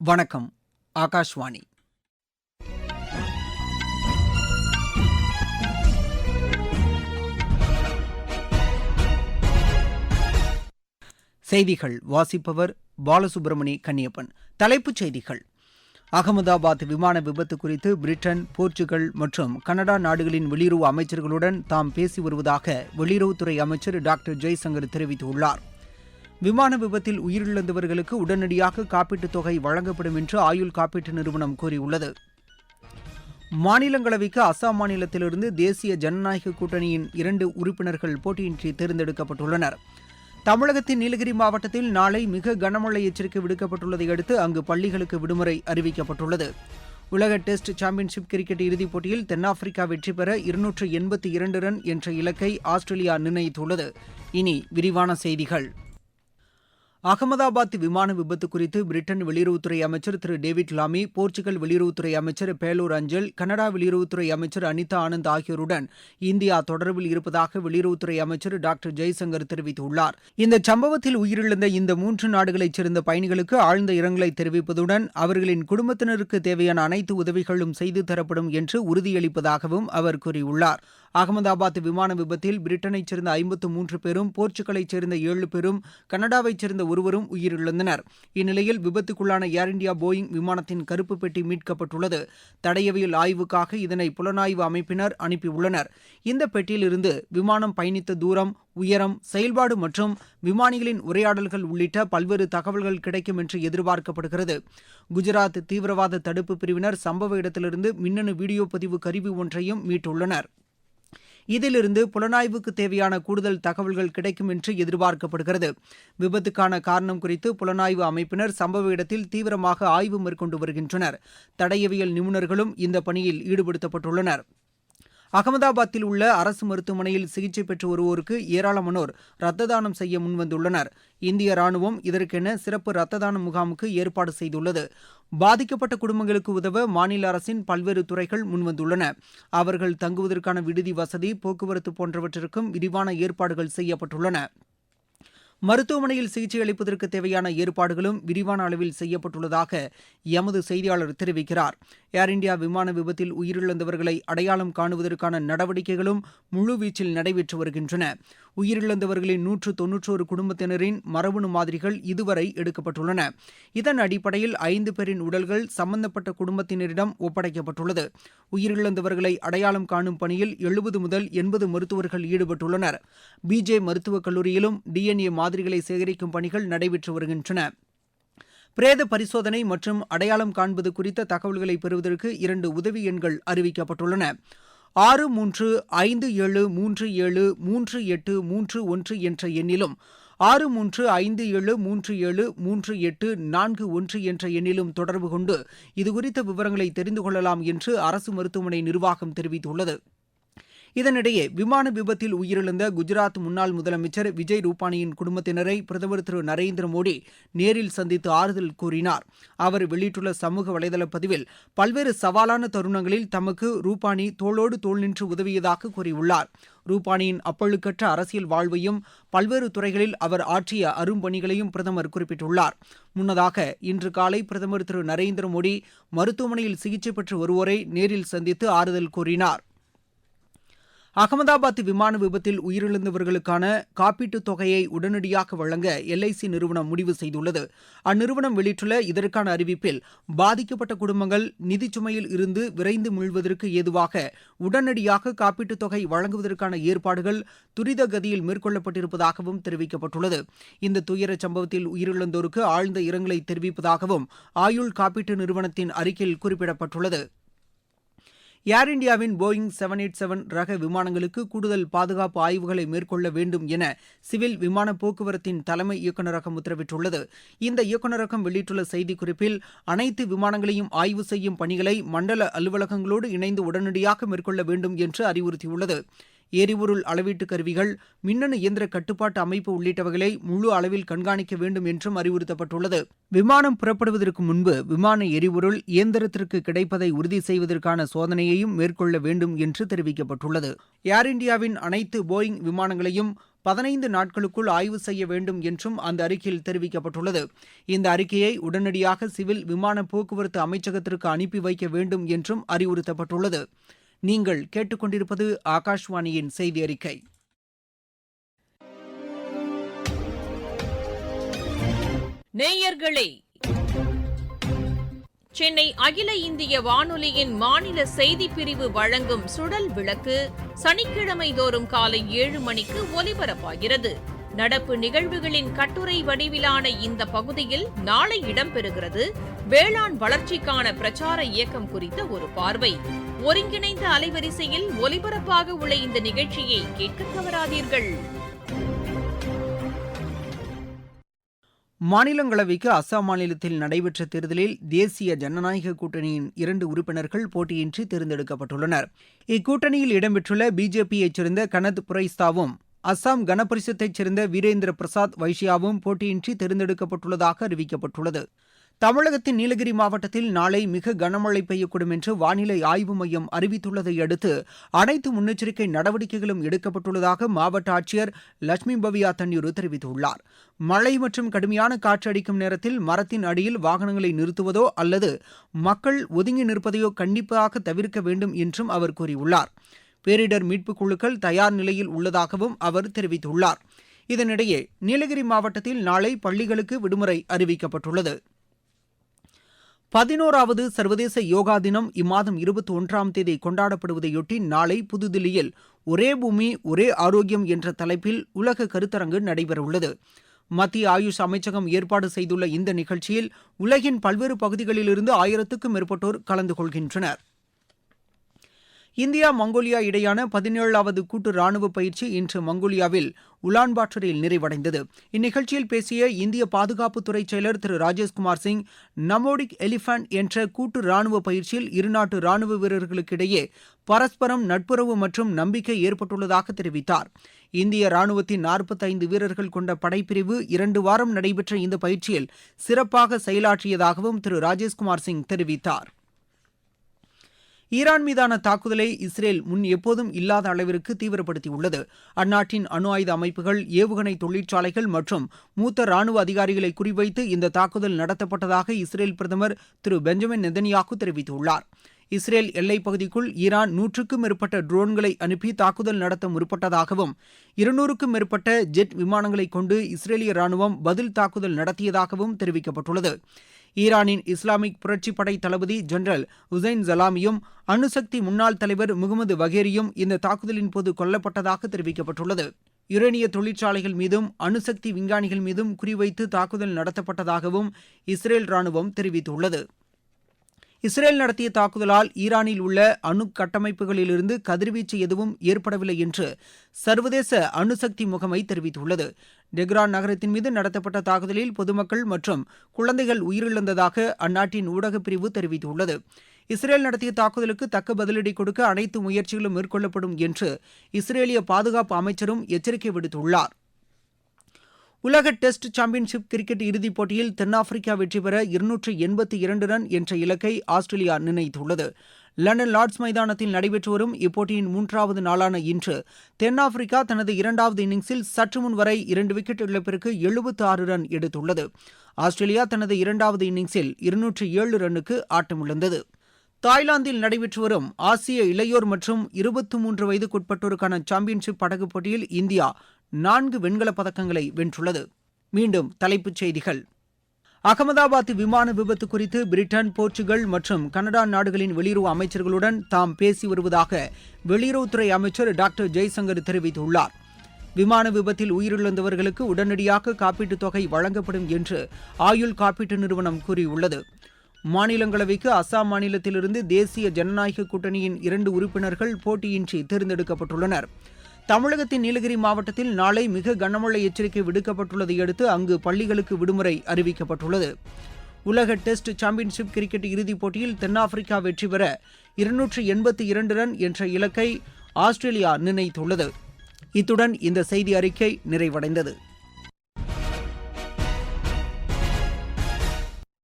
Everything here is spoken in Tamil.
வணக்கம் ஆகாஷ்வாணி. செய்திகள் வாசிப்பவர் பாலசுப்பிரமணி கன்னியப்பன். தலைப்புச் செய்திகள். அகமதாபாத் விமான விபத்து குறித்து பிரிட்டன் போர்ச்சுகல் மற்றும் கனடா நாடுகளின் வெளியுறவு அமைச்சர்களுடன் தாம் பேசி வருவதாக வெளியுறவுத்துறை அமைச்சர் டாக்டர் ஜெய்சங்கர் தெரிவித்துள்ளார். விமான விபத்தில் உயிரிழந்தவர்களுக்கு உடனடியாக காப்பீட்டுத் தொகை வழங்கப்படும் என்று ஆயுள் காப்பீட்டு நிறுவனம் கூறியுள்ளது. மாநிலங்களவைக்கு அசாம் மாநிலத்திலிருந்து தேசிய ஜனநாயக கூட்டணியின் இரண்டு உறுப்பினர்கள் போட்டியின்றி தேர்ந்தெடுக்கப்பட்டுள்ளனர். தமிழகத்தின் நீலகிரி மாவட்டத்தில் நாளை மிக கனமழை எச்சரிக்கை விடுக்கப்பட்டுள்ளதை அடுத்து அங்கு பள்ளிகளுக்கு விடுமுறை அறிவிக்கப்பட்டுள்ளது. உலக டெஸ்ட் சாம்பியன்ஷிப் கிரிக்கெட் இறுதிப் போட்டியில் தென்னாப்பிரிக்கா வெற்றி பெற இருநூற்று எண்பத்தி இரண்டு ரன் என்ற இலக்கை ஆஸ்திரேலியா நிர்ணயித்துள்ளது. இனி விரிவான செய்திகள். அகமதாபாத் விமான விபத்து குறித்து பிரிட்டன் வெளியுறவுத்துறை அமைச்சர் திரு டேவிட் லாமி போர்ச்சுகல் வெளியுறவுத்துறை அமைச்சர் பேலூர் அஞ்சல் கனடா வெளியுறவுத்துறை அமைச்சர் அனிதா ஆனந்த் ஆகியோருடன் இந்தியா தொடர்பில் இருப்பதாக வெளியுறவுத்துறை அமைச்சர் டாக்டர் ஜெய்சங்கர் தெரிவித்துள்ளார். இந்த சம்பவத்தில் உயிரிழந்த இந்த மூன்று நாடுகளைச் சேர்ந்த பயணிகளுக்கு ஆழ்ந்த இரங்கலை தெரிவிப்பதுடன் அவர்களின் குடும்பத்தினருக்கு தேவையான அனைத்து உதவிகளும் செய்து தரப்படும் என்று உறுதியளிப்பதாகவும் அவர் கூறியுள்ளார். அகமதாபாத் விமான விபத்தில் பிரிட்டனைச் சேர்ந்த ஐம்பத்து மூன்று பேரும் போர்ச்சுகலைச் சேர்ந்த ஏழு பேரும் கனடாவைச் சேர்ந்த ஒருவரும் உயிரிழந்தனர். இந்நிலையில் விபத்துக்குள்ளான ஏர் இண்டியா போயிங் விமானத்தின் கருப்பு பெட்டி மீட்கப்பட்டுள்ளது. தடையவியல் ஆய்வுக்காக இதனை புலனாய்வு அமைப்பினர் அனுப்பியுள்ளனர். இந்த பெட்டியிலிருந்து விமானம் பயணித்த தூரம் உயரம் செயல்பாடு மற்றும் விமானிகளின் உரையாடல்கள் உள்ளிட்ட பல்வேறு தகவல்கள் கிடைக்கும் என்று எதிர்பார்க்கப்படுகிறது. குஜராத் தீவிரவாத தடுப்பு பிரிவினர் சம்பவ இடத்திலிருந்து மின்னணு வீடியோ பதிவு கருவி ஒன்றையும் மீட்டுள்ளனர். இதிலிருந்து புலனாய்வுக்கு தேவையான கூடுதல் தகவல்கள் கிடைக்கும் என்று எதிர்பார்க்கப்படுகிறது. விபத்துக்கான காரணம் குறித்து புலனாய்வு அமைப்பினர் சம்பவ இடத்தில் தீவிரமாக ஆய்வு மேற்கொண்டு வருகின்றனர். தடயவியல் நிபுணர்களும் இந்த பணியில் ஈடுபடுத்தப்பட்டுள்ளனர். அகமதாபாத்தில் உள்ள அரசு மருத்துவமனையில் சிகிச்சை பெற்று வருவோருக்கு ஏராளமானோர் ரத்த தானம் செய்ய முன்வந்துள்ளனர். இந்திய ராணுவம் இதற்கென சிறப்பு ரத்த தான முகாமுக்கு ஏற்பாடு செய்துள்ளது. பாதிக்கப்பட்ட குடும்பங்களுக்கு உதவ மாநில அரசின் பல்வேறு துறைகள் முன்வந்துள்ளன. அவர்கள் தங்குவதற்கான விடுதி வசதி போக்குவரத்து போன்றவற்றிற்கும் விரிவான ஏற்பாடுகள் செய்யப்பட்டுள்ளன. மருத்துவமனையில் சிகிச்சை அளிப்பதற்கு தேவையான ஏற்பாடுகளும் விரிவான அளவில் செய்யப்பட்டுள்ளதாக எமது செய்தியாளர் தெரிவிக்கிறார். ஏர் இண்டியா விமான விபத்தில் உயிரிழந்தவர்களை அடையாளம் காணுவதற்கான நடவடிக்கைகளும் முழுவீச்சில் நடைபெற்று வருகின்றன. உயிரிழந்தவர்களின் நூற்று தொன்னூற்றோரு குடும்பத்தினரின் மரபணு மாதிரிகள் இதுவரை எடுக்கப்பட்டுள்ளன. இதன் அடிப்படையில் ஐந்து பேரின் உடல்கள் சம்பந்தப்பட்ட குடும்பத்தினரிடம் ஒப்படைக்கப்பட்டுள்ளது. உயிரிழந்தவர்களை அடையாளம் காணும் பணியில் எழுபது முதல் எண்பது மருத்துவர்கள் ஈடுபட்டுள்ளனர். பிஜே மருத்துவக் கல்லூரியிலும் டிஎன்ஏ மாதிரிகளை சேகரிக்கும் பணிகள் நடைபெற்று வருகின்றன. பிரேத பரிசோதனை மற்றும் அடையாளம் காண்பது குறித்த தகவல்களை பெறுவதற்கு இரண்டு உதவி எண்கள் அறிவிக்கப்பட்டுள்ளன. ஆறு மூன்று ஐந்து ஏழு மூன்று ஏழு மூன்று எட்டு மூன்று ஒன்று என்ற எண்ணிலும் ஆறு மூன்று ஐந்து ஏழு மூன்று ஏழு மூன்று எட்டு நான்கு ஒன்று என்ற எண்ணிலும் தொடர்பு கொண்டு இதுகுறித்த விவரங்களை தெரிந்து கொள்ளலாம் என்று அரசு மருத்துவமனை நிர்வாகம் தெரிவித்துள்ளது. இதனிடையே விமான விபத்தில் உயிரிழந்த குஜராத் முன்னாள் முதலமைச்சர் விஜய் ரூபானியின் குடும்பத்தினரை பிரதமர் திரு நரேந்திர மோடி நேரில் சந்தித்து ஆறுதல் கூறினார். அவர் வெளியிட்டுள்ள சமூக வலைதள பதிவில் பல்வேறு சவாலான தருணங்களில் தமக்கு ரூபானி தோளோடு தோள் நின்று உதவியதாக கூறியுள்ளார். ரூபானியின் அப்பழுக்கற்ற அரசியல் வாழ்வையும் பல்வேறு துறைகளில் அவர் ஆற்றிய அரும்பணிகளையும் பிரதமர் குறிப்பிட்டுள்ளார். முன்னதாக இன்று காலை பிரதமர் திரு நரேந்திர மோடி மருத்துவமனையில் சிகிச்சை பெற்று வருவோரை நேரில் சந்தித்து ஆறுதல் கூறினார். அகமதாபாத் விமான விபத்தில் உயிரிழந்தவர்களுக்கான காப்பீட்டுத் தொகையை உடனடியாக வழங்க எல்ஐசி நிறுவனம் முடிவு செய்துள்ளது. அந்நிறுவனம் வெளியிட்டுள்ள இதற்கான அறிவிப்பில் பாதிக்கப்பட்ட குடும்பங்கள் நிதிச் சுமையில் இருந்து விரைந்து மீள்வதற்கு ஏதுவாக உடனடியாக காப்பீட்டுத் தொகை வழங்குவதற்கான ஏற்பாடுகள் துரித கதியில் மேற்கொள்ளப்பட்டிருப்பதாகவும் தெரிவிக்கப்பட்டுள்ளது. இந்த துயர சம்பவத்தில் உயிரிழந்தோருக்கு ஆழ்ந்த இரங்கலை தெரிவிப்பதாகவும் ஆயுள் காப்பீட்டு நிறுவனத்தின் அறிக்கையில் குறிப்பிடப்பட்டுள்ளது. ஏர் இண்டியாவின் போயிங் செவன் எயிட் செவன் ரக விமானங்களுக்கு கூடுதல் பாதுகாப்பு ஆய்வுகளை மேற்கொள்ள வேண்டும் என சிவில் விமான போக்குவரத்தின் தலைமை இயக்குநரகம் உத்தரவிட்டுள்ளது. இந்த இயக்குநரகம் வெளியிட்டுள்ள செய்திக்குறிப்பில் அனைத்து விமானங்களையும் ஆய்வு செய்யும் பணிகளை மண்டல அலுவலகங்களோடு இணைந்து உடனடியாக மேற்கொள்ள வேண்டும் என்று அறிவுறுத்தியுள்ளது. எரிபொருள் அளவீட்டு கருவிகள் மின்னணு இயந்திர கட்டுப்பாட்டு அமைப்பு உள்ளிட்டவைகளை முழு அளவில் கண்காணிக்க வேண்டும் என்றும் அறிவுறுத்தப்பட்டுள்ளது. விமானம் புறப்படுவதற்கு முன்பு விமான எரிபொருள் இயந்திரத்திற்கு கிடைப்பதை உறுதி செய்வதற்கான சோதனையையும் மேற்கொள்ள வேண்டும் என்று தெரிவிக்கப்பட்டுள்ளது. ஏர் இந்தியாவின் அனைத்து போயிங் விமானங்களையும் பதினைந்து நாட்களுக்குள் ஆய்வு செய்ய வேண்டும் என்றும் அந்த அறிக்கையில் தெரிவிக்கப்பட்டுள்ளது. இந்த அறிக்கையை உடனடியாக சிவில் விமான போக்குவரத்து அமைச்சகத்திற்கு அனுப்பி வைக்க வேண்டும் என்றும் அறிவுறுத்தப்பட்டுள்ளது. நீங்கள் கேட்டுக்கொண்டிருப்பது ஆகாஷ்வாணியின் செய்தி அறிக்கை நேயர்களே சென்னை அகில இந்திய வானொலியின் மாநில செய்திப்பிரிவு வழங்கும் சுடல் விளக்கு சனிக்கிழமை தோறும் காலை ஏழு மணிக்கு ஒலிபரப்பாகிறது. நடப்பு நிகழ்வுகளின் கட்டுரை வடிவிலான இந்த பகுதியில் நாளை இடம்பெறுகிறது. வேளாண் வளர்ச்சிக்கான பிரச்சார இயக்கம் குறித்த ஒரு பார்வை. ஒருங்கிணைந்த அலைவரிசையில் ஒலிபரப்பாக உள்ள இந்த நிகழ்ச்சியை கேட்க தவறாதீர்கள். மாநிலங்களவைக்கு அஸ்ஸாம் மாநிலத்தில் நடைபெற்ற தேர்தலில் தேசிய ஜனநாயக கூட்டணியின் இரண்டு உறுப்பினர்கள் போட்டியின்றி தேர்ந்தெடுக்கப்பட்டுள்ளனர். இக்கூட்டணியில் இடம்பெற்றுள்ள பிஜேபியைச் சேர்ந்த கனத் புரைஸ்தாவும் அஸ்ஸாம் கனபரிஷத்தைச் சேர்ந்த வீரேந்திர பிரசாத் வைஷ்யாவும் போட்டியின்றி தேர்ந்தெடுக்கப்பட்டுள்ளதாக அறிவிக்கப்பட்டுள்ளது. தமிழகத்தின் நீலகிரி மாவட்டத்தில் நாளை மிக கனமழை பெய்யக்கூடும் என்று வானிலை ஆய்வு மையம் அறிவித்துள்ளதை அடுத்து அனைத்து முன்னெச்சரிக்கை நடவடிக்கைகளும் எடுக்கப்பட்டுள்ளதாக மாவட்ட ஆட்சியர் லட்சுமி பவியா தண்ணீர் தெரிவித்துள்ளார். மழை மற்றும் கடுமையான காற்று அடிக்கும் நேரத்தில் மரத்தின் அடியில் வாகனங்களை நிறுத்துவதோ அல்லது மக்கள் ஒதுங்கி நிற்பதையோ கண்டிப்பாக தவிர்க்க வேண்டும் என்றும் அவர் கூறியுள்ளார். பேரிடர் மீட்புக் குழுக்கள் தயார் நிலையில் உள்ளதாகவும் அவர் தெரிவித்துள்ளார். இதனிடையே நீலகிரி மாவட்டத்தில் நாளை பள்ளிகளுக்கு விடுமுறை அறிவிக்கப்பட்டுள்ளது. பதினோராவது சர்வதேச யோகா தினம் இம்மாதம் இருபத்தி ஒன்றாம் தேதி கொண்டாடப்படுவதையொட்டி நாளை புதுதில்லியில் ஒரே பூமி ஒரே ஆரோக்கியம் என்ற தலைப்பில் உலக கருத்தரங்கு நடைபெறவுள்ளது. மத்திய ஆயுஷ் அமைச்சகம் ஏற்பாடு செய்துள்ள இந்த நிகழ்ச்சியில் உலகின் பல்வேறு பகுதிகளிலிருந்து ஆயிரத்துக்கும் மேற்பட்டோர் கலந்து கொள்கின்றனர். இந்தியா மங்கோலியா இடையான பதினேழாவது கூட்டு ராணுவ பயிற்சி இன்று மங்கோலியாவில் உலான்பாட்டரில் நிறைவடைந்தது. இந்நிகழ்ச்சியில் பேசிய இந்திய பாதுகாப்புத்துறை செயலர் திரு ராஜேஷ்குமார் சிங் நமோடிக் எலிபென்ட் என்ற கூட்டு ராணுவ பயிற்சியில் இருநாட்டு ராணுவ வீரர்களுக்கிடையே பரஸ்பரம் நட்புறவு மற்றும் நம்பிக்கை ஏற்பட்டுள்ளதாக தெரிவித்தார். இந்திய ராணுவத்தின் நாற்பத்தைந்து வீரர்கள் கொண்ட படைப்பிரிவு இரண்டு வாரம் நடைபெற்ற இந்த பயிற்சியில் சிறப்பாக செயலாற்றியதாகவும் திரு ராஜேஷ்குமார் சிங் தெரிவித்தார். ஈரான் மீதான தாக்குதலை இஸ்ரேல் முன் எப்போதும் இல்லாத அளவிற்கு தீவிரப்படுத்தியுள்ளது. அந்நாட்டின் அணு ஆயுத அமைப்புகள் ஏவுகணை தொழிற்சாலைகள் மற்றும் மூத்த ராணுவ அதிகாரிகளை குறிவைத்து இந்த தாக்குதல் நடத்தப்பட்டதாக இஸ்ரேல் பிரதமர் திரு பெஞ்சமின் நெதன்யாகு தெரிவித்துள்ளார். இஸ்ரேல் எல்லைப் பகுதிக்குள் ஈரான் நூற்றுக்கும் மேற்பட்ட ட்ரோன்களை அனுப்பி தாக்குதல் நடத்த முற்பட்டதாகவும் இருநூறுக்கும் மேற்பட்ட ஜெட் விமானங்களை கொண்டு இஸ்ரேலிய ராணுவம் பதில் தாக்குதல் நடத்தியதாகவும் தெரிவிக்கப்பட்டுள்ளது. ஈரானின் இஸ்லாமிக் புரட்சிப்படை தளபதி ஜெனரல் உசைன் ஜலாமியும் அணுசக்தி முன்னாள் தலைவர் முகமது வகேரியும் இந்த தாக்குதலின் போது கொல்லப்பட்டதாக தெரிவிக்கப்பட்டுள்ளது. யுரேனிய தொழிற்சாலைகள் மீதும் அணுசக்தி விஞ்ஞானிகள் மீதும் குறிவைத்து தாக்குதல் நடத்தப்பட்டதாகவும் இஸ்ரேல் ராணுவம் தெரிவித்துள்ளது. இஸ்ரேல் நடத்திய தாக்குதலால் ஈரானில் உள்ள அணு கட்டமைப்புகளிலிருந்து கதிர்வீச்சு எதுவும் ஏற்படவில்லை என்று சர்வதேச அணுசக்தி முகமை தெரிவித்துள்ளது. டெக்ரான் நகரத்தின் மீது நடத்தப்பட்ட தாக்குதலில் பொதுமக்கள் மற்றும் குழந்தைகள் உயிரிழந்ததாக அந்நாட்டின் ஊடகப் பிரிவு தெரிவித்துள்ளது. இஸ்ரேல் நடத்திய தாக்குதலுக்கு தக்க பதிலடி கொடுக்க அனைத்து முயற்சிகளும் மேற்கொள்ளப்படும் என்று இஸ்ரேலிய பாதுகாப்பு அமைச்சரும் எச்சரிக்கை விடுத்துள்ளார். உலக டெஸ்ட் சாம்பியன்ஷிப் கிரிக்கெட் இறுதிப் போட்டியில் தென்னாப்பிரிக்கா வெற்றி பெற இருநூற்று எண்பத்தி இரண்டு ரன் என்ற இலக்கை ஆஸ்திரேலியா நிர்ணயித்துள்ளது. லண்டன் லார்ட்ஸ் மைதானத்தில் நடைபெற்று வரும் இப்போட்டியின் மூன்றாவது நாளான இன்று தென்னாப்பிரிக்கா தனது இரண்டாவது இன்னிங்ஸில் சற்று முன் வரை இரண்டு விக்கெட் இழப்பிற்கு எழுபத்து ஆறு ரன் எடுத்துள்ளது. ஆஸ்திரேலியா தனது இரண்டாவது இன்னிங்ஸில் இருநூற்று ஏழு ரன்னுக்கு ஆட்டமிழந்தது. தாய்லாந்தில் நடைபெற்று வரும் ஆசிய இளையோர் மற்றும் இருபத்தி மூன்று வயதுக்குட்பட்டோருக்கான சாம்பியன்ஷிப் படகு போட்டியில் இந்தியா நான்கு வெண்கலப் பதக்கங்களை வென்றுள்ளது. மீண்டும் தலைப்புச் செய்திகள். அகமதாபாத் விமான விபத்து குறித்து பிரிட்டன் போர்ச்சுகல் மற்றும் கனடா நாடுகளின் வெளியுறவு அமைச்சர்களுடன் தாம் பேசி வருவதாக வெளியுறவுத்துறை அமைச்சர் டாக்டர் ஜெய்சங்கர் தெரிவித்துள்ளார். விமான விபத்தில் உயிரிழந்தவர்களுக்கு உடனடியாக காப்பீட்டுத் தொகை வழங்கப்படும் என்று ஆயுள் காப்பீட்டு நிறுவனம் கூறியுள்ளது. மாநிலங்களவைக்கு அசாம் மாநிலத்திலிருந்து தேசிய ஜனநாயக கூட்டணியின் இரண்டு உறுப்பினர்கள் போட்டியின்றி தேர்ந்தெடுக்கப்பட்டுள்ளனர். தமிழகத்தின் நீலகிரி மாவட்டத்தில் நாளை மிக கனமழை எச்சரிக்கை விடுக்கப்பட்டுள்ளதை அடுத்து அங்கு பள்ளிகளுக்கு விடுமுறை அறிவிக்கப்பட்டுள்ளது. உலக டெஸ்ட் சாம்பியன்ஷிப் கிரிக்கெட் இறுதிப் போட்டியில் தென்னாப்பிரிக்கா வெற்றி பெற இருநூற்று எண்பத்தி இரண்டு ரன் என்ற இலக்கை ஆஸ்திரேலியா நிர்ணயித்துள்ளது. இத்துடன் இந்த செய்தி அறிக்கை நிறைவடைந்தது.